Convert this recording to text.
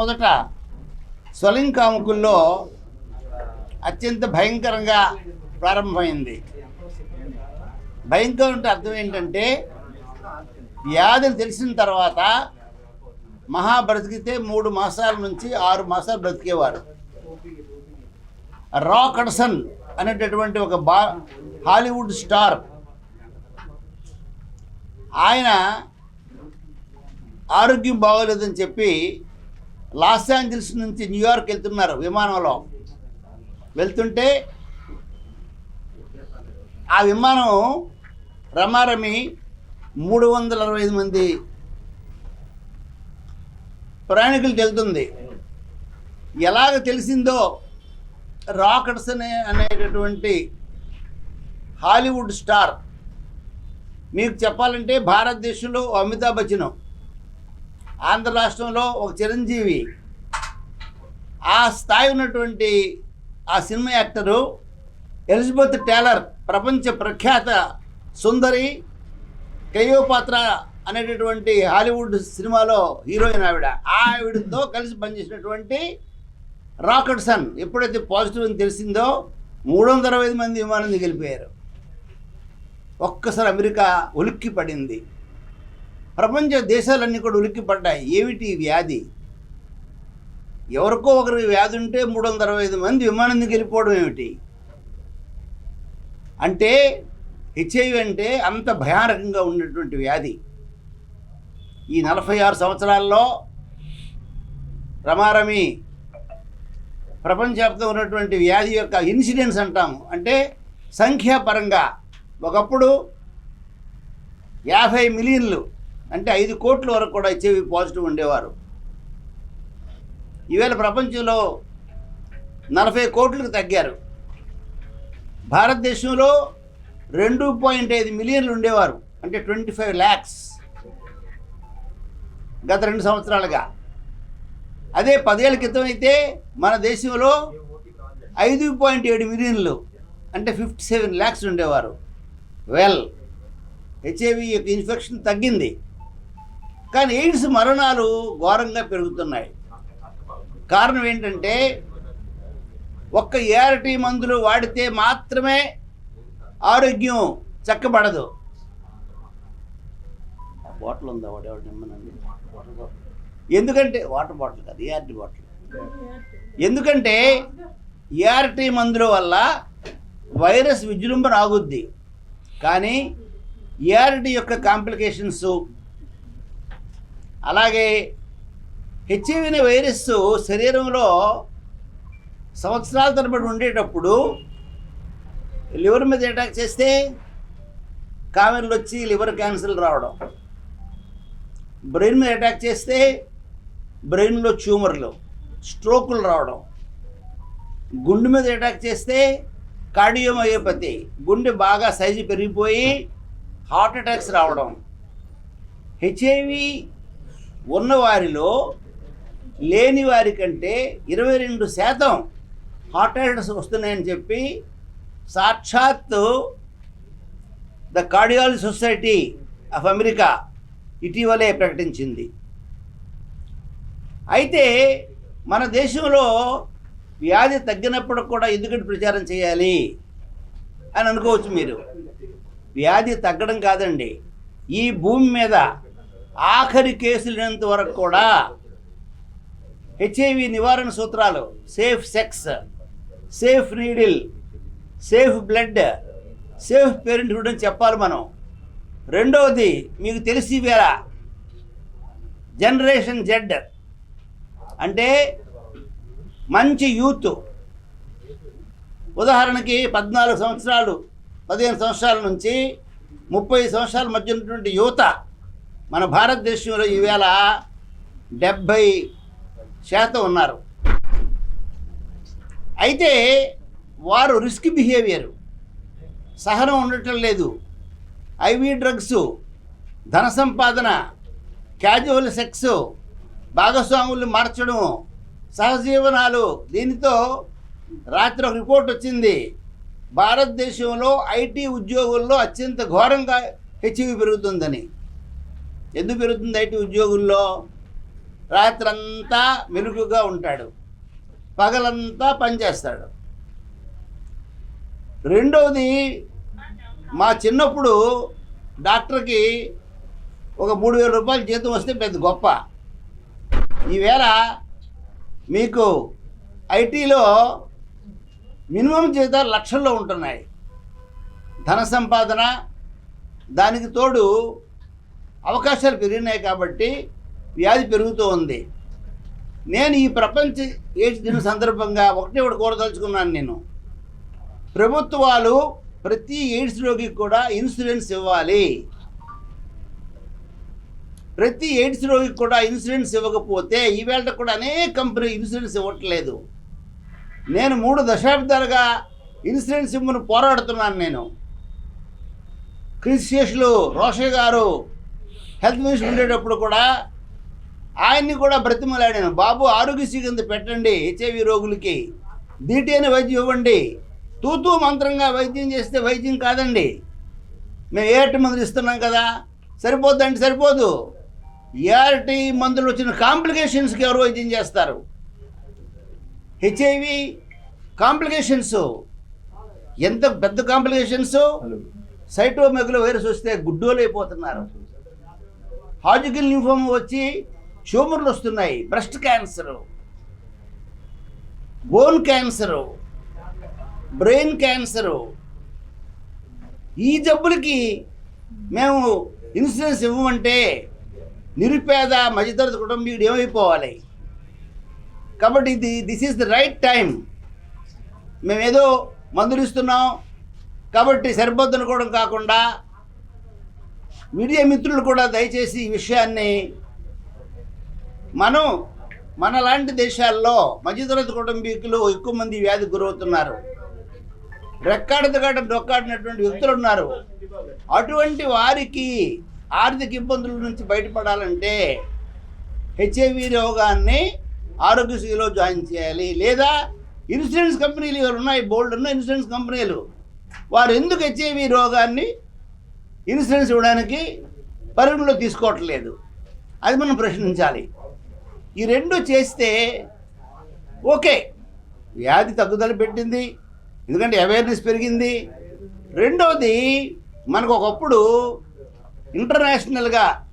మొదట స్వలింగ్ కాముకుల్లో అత్యంత భయంకరంగా ప్రారంభమైంది. భయంకరం అంటే అర్థం ఏంటంటే వ్యాధిని తెలిసిన తర్వాత మహా బ్రతికితే మూడు మాసాల నుంచి ఆరు మాసాలు బ్రతికేవారు. రా కడ్సన్ అనేటటువంటి ఒక బా హాలీవుడ్ స్టార్ ఆయన ఆరోగ్యం బాగోలేదని చెప్పి లాస్ ఏంజల్స్ నుంచి న్యూయార్క్ వెళ్తున్నారు విమానంలో. వెళ్తుంటే ఆ విమానం రమారమి మూడు వందల అరవై ఐదు మంది ప్రయాణికులకు వెళ్తుంది. ఎలాగ తెలిసిందో రాకెట్స్ అనే అనేటటువంటి హాలీవుడ్ స్టార్. మీకు చెప్పాలంటే భారతదేశంలో అమితాబ్ బచ్చన్ ఆంధ్ర రాష్ట్రంలో ఒక చిరంజీవి ఆ స్థాయి ఉన్నటువంటి ఆ సినిమా యాక్టరు ఎలిజబెత్ టేలర్ ప్రపంచ ప్రఖ్యాత సుందరి కయోపాత్ర అనేటటువంటి హాలీవుడ్ సినిమాలో హీరోయిన్ ఆవిడ. ఆవిడతో కలిసి పనిచేసినటువంటి రాకెట్ సన్ ఎప్పుడైతే పాజిటివ్ అని తెలిసిందో మూడు వందల అరవై ఐదు మంది విమానం దిగిలిపోయారు ఒక్కసారి అమెరికా ఉలిక్కి పడింది ప్రపంచ దేశాలన్నీ కూడా ఉలిక్కి పడ్డాయి ఏమిటి వ్యాధి? ఎవరికో ఒకరికి వ్యాధి ఉంటే మూడు వందల అరవై ఐదు మంది విమానం దిగి వెళ్ళిపోవడం ఏమిటి? అంటే హెచ్ఐవి అంటే అంత భయానకంగా ఉన్నటువంటి వ్యాధి. ఈ నలభై ఆరు సంవత్సరాల్లో రమారమి ప్రపంచవ్యాప్తంగా ఉన్నటువంటి వ్యాధి యొక్క ఇన్సిడెన్స్ అంటాము. అంటే సంఖ్యాపరంగా ఒకప్పుడు యాభై మిలియన్లు అంటే ఐదు కోట్ల వరకు కూడా హెచ్ఐవి పాజిటివ్ ఉండేవారు. ఈవేళ ప్రపంచంలో నలభై కోట్లకు తగ్గారు. భారతదేశంలో రెండు పాయింట్ ఐదు మిలియన్లు ఉండేవారు. అంటే ట్వంటీ ఫైవ్ ల్యాక్స్ గత రెండు సంవత్సరాలుగా. అదే పదేళ్ళ క్రితం అయితే మన దేశంలో ఐదు పాయింట్ ఏడు మిలియన్లు అంటే ఫిఫ్టీ సెవెన్ ల్యాక్స్ ఉండేవారు. వెల్ హెచ్ఐవి యొక్క ఇన్ఫెక్షన్ తగ్గింది. కానీ ఎయిడ్స్ మరణాలు ఘోరంగా పెరుగుతున్నాయి. కారణం ఏంటంటే ఒక్క ఏఆర్టీ మందులు వాడితే మాత్రమే ఆరోగ్యం చక్కబడదు. బాటిల్ ఉందా వాడేవాడు నిమ్మనండి? ఎందుకంటే వాటర్ బాటిల్ కాదు ఏఆర్టీ బాటిల్. ఎందుకంటే ఏఆర్టీ మందుల వల్ల వైరస్ విజృంభణ ఆగుద్ది. కానీ ఏఆర్టీ యొక్క కాంప్లికేషన్స్ అలాగే హెచ్ఐవిని వైరస్ శరీరంలో సంవత్సరాల తరబడి ఉండేటప్పుడు లివర్ మీద అటాక్ చేస్తే కామెన్లు వచ్చి లివర్ క్యాన్సర్ రావడం. బ్రెయిన్ మీద అటాక్ చేస్తే బ్రెయిన్లో ట్యూమర్లు స్ట్రోకులు రావడం. గుండె మీద అటాక్ చేస్తే కార్డియోమయోపతి గుండె బాగా సైజు పెరిగిపోయి హార్ట్ అటాక్స్ రావడం. హెచ్ఐవి ఉన్నవారిలో లేని వారి కంటే ఇరవై రెండు శాతం హార్ట్ అటాక్స్ వస్తున్నాయని చెప్పి సాక్షాత్తు the cardiology society of America ఇటీవలే ప్రకటించింది. అయితే మన దేశంలో వ్యాధి తగ్గినప్పుడు కూడా ఎందుకంటే ప్రచారం చేయాలి అని అనుకోవచ్చు మీరు. వ్యాధి తగ్గడం కాదండి. ఈ భూమి మీద ఆఖరి కేసులైనంత వరకు కూడా హెచ్ఐవి నివారణ సూత్రాలు safe sex safe needle safe blood safe parenthood అని చెప్పాలి మనం. రెండవది మీకు తెలిసి వేళ జనరేషన్ జెడ్ అంటే మంచి యూత్. ఉదాహరణకి పద్నాలుగు సంవత్సరాలు పదిహేను సంవత్సరాల నుంచి ముప్పై సంవత్సరాల మధ్య ఉన్నటువంటి యువత మన భారతదేశంలో ఈవేళ డెబ్భై శాతం ఉన్నారు. అయితే వారు రిస్క్ బిహేవియర్. సహనం ఉండటం లేదు. ఐవీ డ్రగ్స్ ధన సంపాదన క్యాజువల్ సెక్స్ భాగస్వాములు మార్చడం సహజీవనాలు దీనితో రాత్రి ఒక రిపోర్ట్ వచ్చింది. భారతదేశంలో ఐటీ ఉద్యోగుల్లో అత్యంత ఘోరంగా హెచ్వి పెరుగుతుందని. ఎందుకు పెరుగుతుంది ఐటీ ఉద్యోగుల్లో? రాత్రంతా మెలుగుగా ఉంటాడు. పగలంతా పనిచేస్తాడు రెండవది మా చిన్నప్పుడు డాక్టర్కి ఒక మూడు వేల రూపాయలు జీతం వస్తే పెద్ద గొప్ప. ఈవేళ మీకు ఐటీలో మినిమం జీతాలు లక్షల్లో ఉంటున్నాయి. ధన సంపాదన దానికి తోడు అవకాశాలు పెరిగినాయి కాబట్టి వ్యాధి పెరుగుతూ ఉంది. నేను ఈ ప్రపంచ ఎయిడ్స్ దిన సందర్భంగా ఒకటే ఒకటి కోరదలుచుకున్నాను నేను. ప్రభుత్వాలు ప్రతి ఎయిడ్స్ రోగికి కూడా ఇన్సూరెన్స్ ఇవ్వాలి. ప్రతి ఎయిడ్స్ రోగికి కూడా ఇన్సూరెన్స్ ఇవ్వకపోతే ఈవేళ కూడా అనేక కంపెనీ ఇన్సూరెన్స్ ఇవ్వట్లేదు. నేను మూడు దశాబ్దాలుగా ఇన్సూరెన్స్ ఇమ్మను పోరాడుతున్నాను నేను. క్రిస్టియస్లు రోషయ్య గారు హెల్త్ మినిస్టర్ ఉండేటప్పుడు కూడా ఆయన్ని కూడా బ్రతిమలాడాను. బాబు ఆరోగ్యశ్రీ కింద పెట్టండి హెచ్ఐవి రోగులకి. దీటైన వైద్యం ఇవ్వండి. తూతూ మంత్రంగా వైద్యం చేస్తే వైద్యం కాదండి. మేము ఏఆర్టీ మందులు ఇస్తున్నాం కదా. సరిపోద్దంటే సరిపోదు. ఏఆర్టీ మందులు వచ్చిన కాంప్లికేషన్స్కి ఎవరు వైద్యం చేస్తారు? HIV complications. ఎంత పెద్ద కాంప్లికేషన్స్? సైటోమెగుల వైరస్ వస్తే గుడ్డోలు అయిపోతున్నారు హాజికల్ లింఫోమ్ వచ్చి ట్యూమర్లు వస్తున్నాయి breast cancer bone cancer brain cancer. ఈ జబ్బులకి మేము ఇన్సూరెన్స్ ఇవ్వమంటే నిరుపేద మధ్యతరగతి కుటుంబీకుడు ఏమైపోవాలి? కాబట్టి ఇది this is the right time మేము ఏదో మందులు ఇస్తున్నాం కాబట్టి సరిపోద్దు అనుకోవడం కాకుండా మీడియా మిత్రులు కూడా దయచేసి ఈ విషయాన్ని మనం మనలాంటి దేశాల్లో మధ్యతరగతి కుటుంబీకులు ఎక్కువ మంది వ్యాధి గురవుతున్నారు. రెక్కాడదగాడ డొక్కాడినటువంటి వ్యక్తులు ఉన్నారు. అటువంటి వారికి ఆర్థిక ఇబ్బందుల నుంచి బయటపడాలంటే హెచ్ఐవి రోగాన్ని ఆరోగ్యశ్రీలో జాయిన్ చేయాలి. లేదా ఇన్సూరెన్స్ కంపెనీలు ఎవరు ఉన్నాయి బోల్డ్ ఉన్న ఇన్సూరెన్స్ కంపెనీలు. వారు ఎందుకు హెచ్ఐవి రోగాన్ని ఇన్సూరెన్స్ ఇవ్వడానికి పరిగణలో తీసుకోవట్లేదు. అది మనం ప్రశ్నించాలి. ఈ రెండు చేస్తే ఓకే. వ్యాధి తగ్గుదల పెట్టింది. ఎందుకంటే అవేర్నెస్ పెరిగింది. రెండవది మనకు ఒకప్పుడు ఇంటర్నేషనల్గా